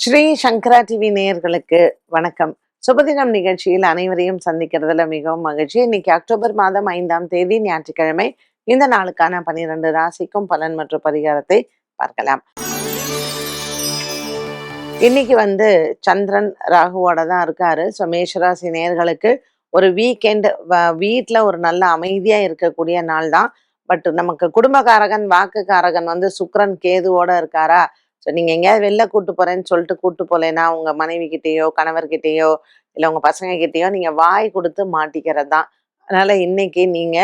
ஸ்ரீ சங்கரா TV நேயர்களுக்கு வணக்கம். சுபதினம் நிகழ்ச்சியில் அனைவரையும் சந்திக்கிறதுல மிகவும் மகிழ்ச்சி. இன்னைக்கு அக்டோபர் மாதம் ஐந்தாம் தேதி ஞாயிற்றுக்கிழமை. இந்த நாளுக்கான பனிரெண்டு ராசிக்கும் பலன் மற்றும் பரிகாரத்தை பார்க்கலாம். இன்னைக்கு வந்து சந்திரன் ராகுவோட தான் இருக்காரு. ஸோ மேஷராசி நேயர்களுக்கு ஒரு வீக்கெண்ட் வீட்டில் ஒரு நல்ல அமைதியா இருக்கக்கூடிய நாள் தான். பட் நமக்கு குடும்பக்காரகன் வாக்குக்காரகன் வந்து சுக்ரன் கேதுவோட இருக்காரா? ஸோ நீங்கள் எங்கேயாவது வெளில கூட்டு போறேன்னு சொல்லிட்டு கூட்டு போலேன்னா உங்க மனைவி கிட்டேயோ கணவர்கிட்டயோ இல்லை உங்க பசங்க கிட்டேயோ நீங்க வாய் கொடுத்து மாட்டிக்கிறது தான் அதனால இன்னைக்கு நீங்க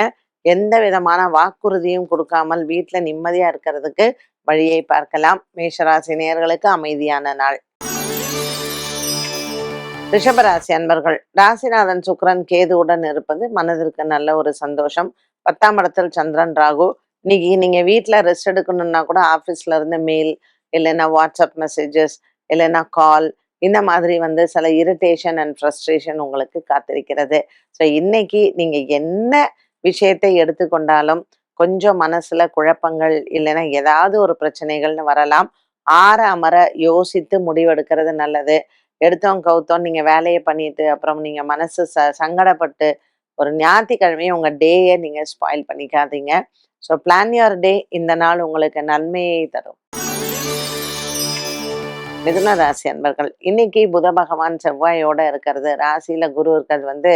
எந்த விதமான வாக்குறுதியும் கொடுக்காமல் வீட்டில் நிம்மதியா இருக்கிறதுக்கு வழியை பார்க்கலாம். மேஷராசி நேர்களுக்கு அமைதியான நாள். ரிஷபராசி அன்பர்கள் ராசிநாதன் சுக்கிரன் கேதுவுடன் இருப்பது மனதிற்கு நல்ல ஒரு சந்தோஷம். பத்தாம் இடத்தில் சந்திரன் ராகு. இன்னைக்கு நீங்க வீட்டில் ரெஸ்ட் எடுக்கணும்னா கூட ஆஃபீஸ்ல இருந்து மெயில் இல்லைன்னா வாட்ஸ்அப் மெசேஜஸ் இல்லைன்னா கால் இந்த மாதிரி வந்து சில இரிட்டேஷன் அண்ட் ஃப்ரஸ்ட்ரேஷன் உங்களுக்கு காத்திருக்கிறது. ஸோ இன்னைக்கு நீங்கள் என்ன விஷயத்தை எடுத்துக்கொண்டாலும் கொஞ்சம் மனசுல குழப்பங்கள் இல்லைன்னா ஏதாவது ஒரு பிரச்சனைகள்னு வரலாம். ஆற அமர யோசித்து முடிவெடுக்கிறது நல்லது. எடுத்தோம் கவுத்தோம் நீங்க வேலையை பண்ணிட்டு அப்புறம் நீங்க மனசு ச சங்கடப்பட்டு ஒரு ஞாயிற்றுக்கிழமையும் உங்க டேயை நீங்க ஸ்பாயில் பண்ணிக்காதீங்க. ஸோ பிளான் யுவர் டே இந்த நாள் உங்களுக்கு நன்மையை தரும். மிதுன ராசி அன்பர்கள். இன்னைக்கு புத பகவான் செவ்வாயோட இருக்கிறது. ராசியில குரு இருக்கிறது வந்து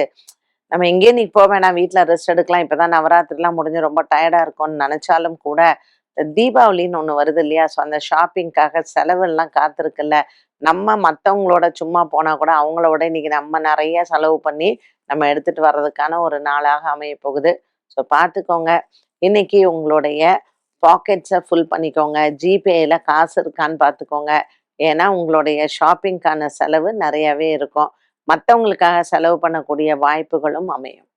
நம்ம எங்கேயும் நீ போக வேணாம். வீட்டில் ரெஸ்ட் எடுக்கலாம். இப்பதான் நவராத்திரிலாம் முடிஞ்சு ரொம்ப டயர்டா இருக்கும்னு நினைச்சாலும் கூட இந்த தீபாவளின்னு ஒன்று வருது இல்லையா? ஸோ அந்த ஷாப்பிங்காக செலவெல்லாம் காத்திருக்குல்ல. நம்ம மற்றவங்களோட சும்மா போனா கூட அவங்களோட இன்னைக்கு நம்ம நிறைய செலவு பண்ணி நம்ம எடுத்துட்டு வர்றதுக்கான ஒரு நாளாக அமைய போகுது. ஸோ பார்த்துக்கோங்க இன்னைக்கு உங்களுடைய பாக்கெட்ஸை ஃபுல் பண்ணிக்கோங்க. ஜிபேயில் காசு இருக்கான்னு பார்த்துக்கோங்க ஏன்னா உங்களுடைய ஷாப்பிங்க்கான செலவு நிறையவே இருக்கும். மற்றவங்களுக்காக செலவு பண்ணக்கூடிய வாய்ப்புகளும் அமையும்.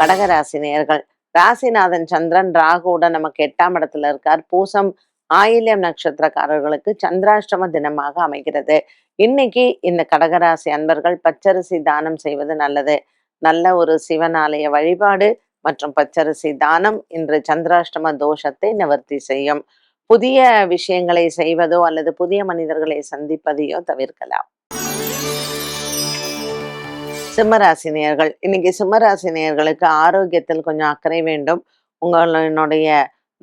கடகராசி நேர்கள் ராசிநாதன் சந்திரன் ராகுவுடன் நமக்கு எட்டாம் இடத்துல இருக்கார். பூசம் ஆயில்யம் நட்சத்திரக்காரர்களுக்கு சந்திராஷ்டம தினமாக அமைகிறது. இன்னைக்கு இந்த கடகராசி அன்பர்கள் பச்சரிசி தானம் செய்வது நல்லது. நல்ல ஒரு சிவனாலய வழிபாடு மற்றும் பச்சரிசி தானம் இன்று சந்திராஷ்டம தோஷத்தை நிவர்த்தி செய்யும். புதிய விஷயங்களை செய்வதோ அல்லது புதிய மனிதர்களை சந்திப்பதையோ தவிர்க்கலாம். சிம்மராசினியர்கள். இன்னைக்கு சிம்மராசினியர்களுக்கு ஆரோக்கியத்தில் கொஞ்சம் அக்கறை வேண்டும். உங்களுடைய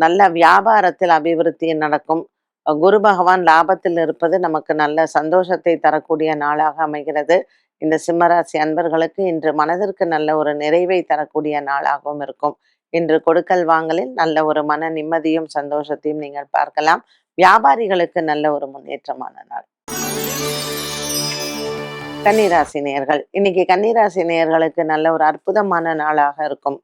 நல்ல வியாபாரத்தில் அபிவிருத்தி நடக்கும். குரு பகவான் லாபத்தில் இருப்பது நமக்கு நல்ல சந்தோஷத்தை தரக்கூடிய நாளாக அமைகிறது. இந்த சிம்மராசி அன்பர்களுக்கு இன்று மனதிற்கு நல்ல ஒரு நிறைவை தரக்கூடிய நாளாகவும் இருக்கும். இன்று கொடுக்கல் வாங்கலில் நல்ல ஒரு மன நிம்மதியும் சந்தோஷத்தையும் நீங்கள் பார்க்கலாம். வியாபாரிகளுக்கு நல்ல ஒரு முன்னேற்றமான நாள். கன்னிராசி நேயர்கள் இன்னைக்கு கன்னிராசி நேர்களுக்கு நல்ல ஒரு அற்புதமான நாளாக இருக்கும்.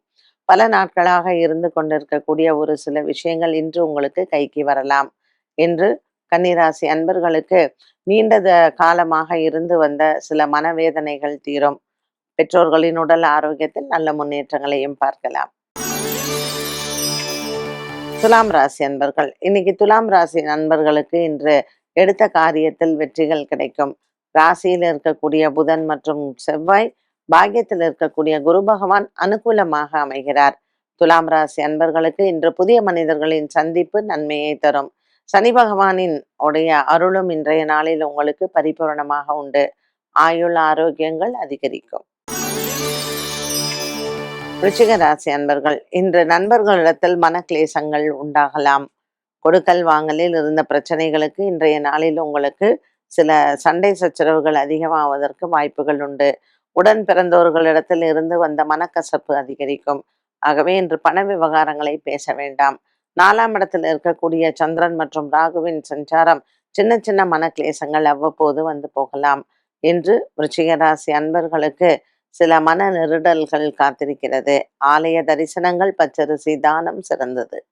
பல நாட்களாக இருந்து கொண்டிருக்கக்கூடிய ஒரு சில விஷயங்கள் இன்று உங்களுக்கு கைக்கு வரலாம். என்று கன்னிராசி அன்பர்களுக்கு நீண்ட காலமாக இருந்து வந்த சில மனவேதனைகள் தீரும். பெற்றோர்களின் உடல் ஆரோக்கியத்தில் நல்ல முன்னேற்றங்களையும் பார்க்கலாம். துலாம் ராசி அன்பர்கள். இன்னைக்கு துலாம் ராசி நண்பர்களுக்கு இன்று எடுத்த காரியத்தில் வெற்றிகள் கிடைக்கும். ராசியில் இருக்கக்கூடிய புதன் மற்றும் செவ்வாய் பாக்கியத்தில் இருக்கக்கூடிய குரு பகவான் அனுகூலமாக அமைகிறார். துலாம் ராசி அன்பர்களுக்கு இன்று புதிய மனிதர்களின் சந்திப்பு நன்மையை தரும். சனி பகவானின் உடைய அருளும் இன்றைய நாளில் உங்களுக்கு பரிபூரணமாக உண்டு. ஆயுள் ஆரோக்கியங்கள் அதிகரிக்கும். ருச்சிக ராசி அன்பர்கள் இன்று நண்பர்களிடத்தில் மனக்லேசங்கள் உண்டாகலாம். கொடுக்கல் வாங்கலில் இருந்த பிரச்சனைகளுக்கு இன்றைய நாளில் உங்களுக்கு சில சண்டை சச்சரவுகள் அதிகமாவதற்கு வாய்ப்புகள் உண்டு. உடன் பிறந்தவர்களிடத்தில் இருந்து வந்த மனக்கசப்பு அதிகரிக்கும். ஆகவே இன்று பண விவகாரங்களை பேச வேண்டாம். நாலாம் இடத்தில் இருக்கக்கூடிய சந்திரன் மற்றும் ராகுவின் சஞ்சாரம் சின்ன சின்ன மனக்லேசங்கள் அவ்வப்போது வந்து போகலாம். என்று விருச்சிக ராசி அன்பர்களுக்கு சில மன நெருடல்கள் காத்திருக்கிறது. ஆலய தரிசனங்கள் பச்சரிசி தானம் சிறந்தது.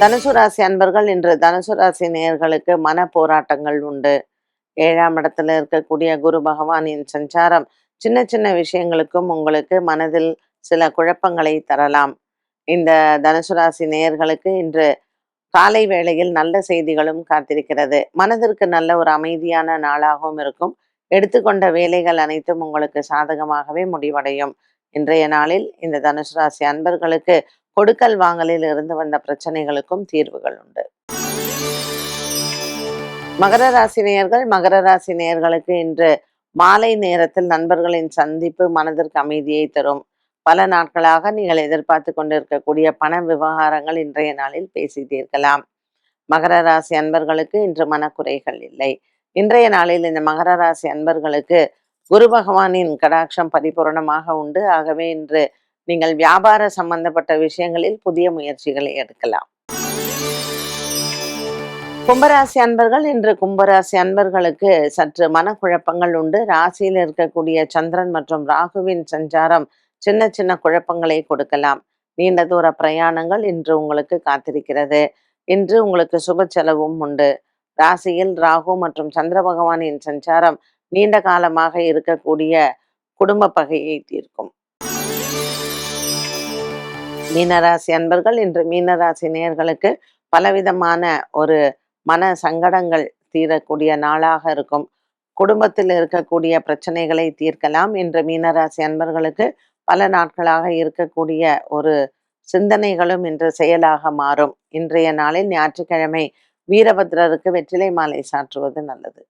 தனுசு ராசி அன்பர்கள் இன்று தனுசு ராசி நேயர்களுக்கு மன போராட்டங்கள் உண்டு. ஏழாம் இடத்துல இருக்கக்கூடிய குரு பகவானின் சஞ்சாரம் சின்ன சின்ன விஷயங்களுக்கும் உங்களுக்கு மனதில் சில குழப்பங்களை தரலாம். இந்த தனுசு ராசி நேயர்களுக்கு இன்று காலை வேளையில் நல்ல செய்திகளும் காத்திருக்கிறது. மனதிற்கு நல்ல ஒரு அமைதியான நாளாகவும் இருக்கும். எடுத்துக்கொண்ட வேலைகள் அனைத்தும் உங்களுக்கு சாதகமாகவே முடிவடையும். இன்றைய நாளில் இந்த தனுசு ராசி அன்பர்களுக்கு கொடுக்கல் வாங்கலில் இருந்து வந்த பிரச்சனைகளுக்கும் தீர்வுகள் உண்டு. மகர ராசி நேயர்கள் மகர ராசி நேயர்களுக்கு இன்று மாலை நேரத்தில் நண்பர்களின் சந்திப்பு மனதிற்கு அமைதியை தரும். பல நாட்களாக நீங்கள் எதிர்பார்த்து கொண்டிருக்கக்கூடிய பண விவகாரங்கள் இன்றைய நாளில் பேசி தீர்க்கலாம் மகர ராசி அன்பர்களுக்கு இன்று மனக்குறைகள் இல்லை. இன்றைய நாளில் இந்த மகர ராசி அன்பர்களுக்கு குரு பகவானின் கடாட்சம் பரிபூரணமாக உண்டு. ஆகவே இன்று நீங்கள் வியாபார சம்பந்தப்பட்ட விஷயங்களில் புதிய முயற்சிகளை எடுக்கலாம். கும்பராசி அன்பர்கள் இன்று கும்பராசி அன்பர்களுக்கு சற்று மனக்குழப்பங்கள் உண்டு. ராசியில் இருக்கக்கூடிய சந்திரன் மற்றும் ராகுவின் சஞ்சாரம் சின்ன சின்ன குழப்பங்களை கொடுக்கலாம். நீண்ட தூர பிரயாணங்கள் இன்று உங்களுக்கு காத்திருக்கிறது. இன்று உங்களுக்கு சுப செலவும் உண்டு. ராசியில் ராகு மற்றும் சந்திர பகவானின் சஞ்சாரம் நீண்ட காலமாக இருக்கக்கூடிய குடும்ப பகையை தீர்க்கும். மீனராசி அன்பர்கள் இன்று மீனராசி நேர்களுக்கு பலவிதமான ஒரு மன சங்கடங்கள் தீரக்கூடிய நாளாக இருக்கும். குடும்பத்தில் இருக்கக்கூடிய பிரச்சனைகளை தீர்க்கலாம். இன்று மீனராசி அன்பர்களுக்கு பல நாட்களாக இருக்கக்கூடிய ஒரு சிந்தனைகளும் இன்று செயலாக மாறும். இன்றைய நாளில் ஞாயிற்றுக்கிழமை வீரபத்ரருக்கு வெற்றிலை மாலை சாற்றுவது நல்லது.